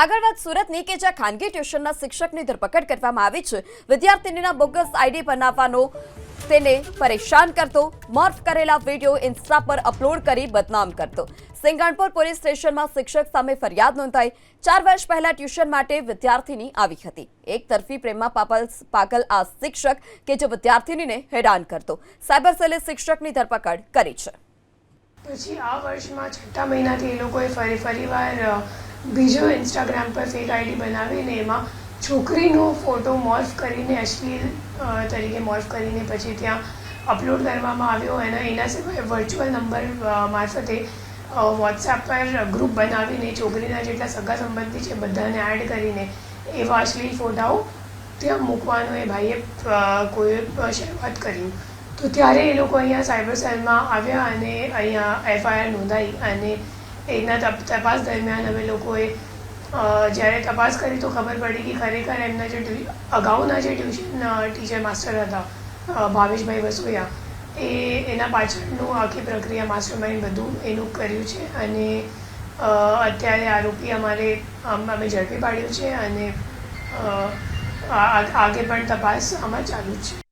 આગળ વાત સુરતની કે જ્યાં ખાનગી ટ્યુશનના શિક્ષકની ધરપકડ કરવામાં આવી છે. વિદ્યાર્થીનીના બોગસ આઈડી બનાવવાનો તેને પરેશાન કરતો, મોર્ફ કરેલા વીડિયો ઇન્સ્ટા પર અપલોડ કરી બદનામ કરતો. સિંગાણપુર પોલીસ સ્ટેશનમાં શિક્ષક સામે ફરિયાદ નોંધાઈ. ચાર વર્ષ પહેલા ટ્યુશન માટે વિદ્યાર્થીની આવી હતી. એક તરફી પ્રેમા પાપલ પાગલ આ શિક્ષક કે જે વિદ્યાર્થીનીને હેરાન કરતો. સાયબર સેલે શિક્ષકની ધરપકડ કરી છે. પછી આ વર્ષમાં છઠ્ઠા મહિનાથી એ લોકોએ ફરી ફરીવાર બીજો ઇન્સ્ટાગ્રામ પર ફેક આઈડી બનાવીને એમાં છોકરીનો ફોટો મોર્ફ કરીને અશ્લીલ તરીકે મોર્ફ કરીને પછી ત્યાં અપલોડ કરવામાં આવ્યો. અને એના સિવાય વર્ચ્યુઅલ નંબર મારફતે વોટ્સએપ પર ગ્રુપ બનાવીને છોકરીના જેટલા સગા સંબંધી છે બધાને એડ કરીને એવા અશ્લીલ ફોટાઓ ત્યાં મૂકવાનો એ ભાઈએ કોઈ શરૂઆત કર્યું તો ત્યારે એ લોકો અહીંયા સાયબર સેલમાં આવ્યા અને અહીંયા એફઆઈઆર નોંધાઈ અને એના તપાસ દરમિયાન અમે લોકોએ જ્યારે તપાસ કરી તો ખબર પડી કે ખરેખર એમના જે અગાઉના જે ટ્યુશન ટીચર માસ્ટર હતા ભાવેશભાઈ વસોયા, એ એના પાછળનું આખી પ્રક્રિયા માસ્ટર માઇન્ડ બધું એનું કર્યું છે અને અત્યારે આરોપી અમારે અમ- ઝડપી પાડ્યું છે અને આગે પણ તપાસ આમાં ચાલુ છે.